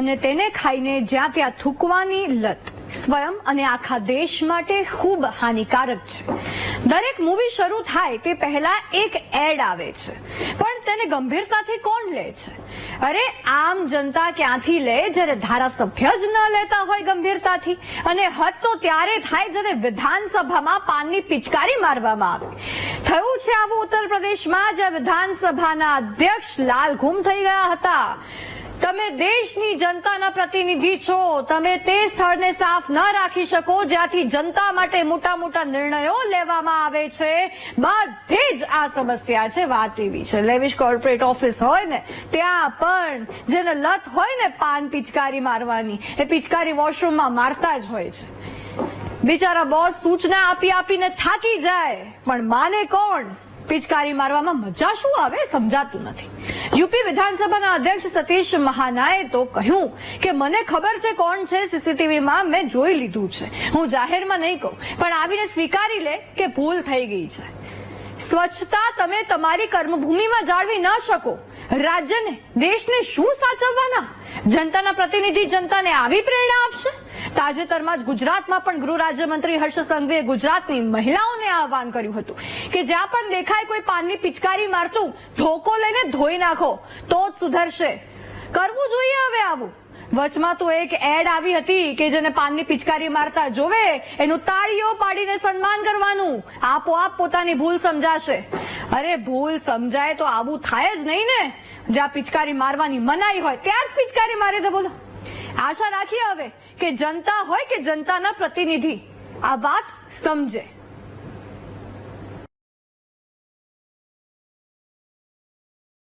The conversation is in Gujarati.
અને તેને ખાઈને જ્યાં ત્યાં થૂકવાની લત. સ્વયં અને આખા દેશ માટે ખૂબ હાનિકારક છે. દરેક મૂવી શરૂ થાય તે પહેલા એક એડ આવે છે. પણ તેને ગંભીરતાથી કોણ લે છે? અરે, આમ જનતા ક્યાંથી લે? જ્યારે ધારાસભ્ય જ ન લેતા હોય ગંભીરતાથી. અને હદ તો ત્યારે થાય જ્યારે વિધાનસભામાં પાનની પિચકારી મારવામાં આવે. થયું છે આવું ઉત્તર પ્રદેશમાં જ્યાં વિધાનસભાના અધ્યક્ષ લાલ ગુમ થઈ ગયા હતા. તમે દેશની જનતાના પ્રતિનિધિ છો. તમે તે સ્થળને સાફ ન રાખી શકો, જ્યાંથી જનતા માટે મોટા મોટા નિર્ણયો લેવામાં આવે છે. બધે જ આ સમસ્યા છે. વાત એવી છે. લેવિશ કોર્પોરેટ ઓફિસ હોય ને, ત્યાં પણ જેને લત હોય ને પાન પિચકારી મારવાની, એ પિચકારી વોશરૂમમાં મારતા જ હોય છે. બિચારા બોસ સૂચના આપી આપીને થાકી જાય. પણ માને કોણ? પિચકારી મારવામાં મજા શું આવે સમજાતું નથી. યુપી વિધાનસભાના અધ્યક્ષ સતીશ મહાનાએ તો કહ્યું કે, મને ખબર છે કોણ છે સીસીટીવીમાં, મેં જોઈ લીધું છે. હું જાહેરમાં નહીં કહું, પણ આવીને સ્વીકારી લે કે ભૂલ થઈ ગઈ છે. સ્વચ્છતા તમે તમારી કર્મભૂમિમાં જાળવી ન શકો. રાજ્યને, દેશને શું સાચવવાના? જનતાના પ્રતિનિધિ જનતાને આવી પ્રેરણા આપશે? તાજેતરમાં જ ગુજરાતમાં પણ ગૃહ રાજ્યમંત્રી હર્ષ સંઘવીએ ગુજરાતની મહિલાઓને આહવાન કર્યું હતું કે જ્યાં પણ દેખાય કોઈ પાનની પિચકારી મારતું, ધોકો લઈને ધોઈ નાખો, તો જ સુધરશે. કરવું જોઈએ હવે આવું. વચમાં તો એક એડ આવી હતી કે જેને પાનની પિચકારી મારતા જોવે, એનું તાળીઓ પાડીને સન્માન કરવાનું. આપોઆપ પોતાની ભૂલ સમજાશે. અરે ભૂલ સમજાય તો આવું થાય જ નહીં ને. જ્યાં પિચકારી મારવાની મનાઈ હોય, ત્યાં જ પિચકારી મારે તો બોલો. આશા રાખીએ હવે કે જનતા હોય કે જનતાના પ્રતિનિધિ. આ વાત સમજે.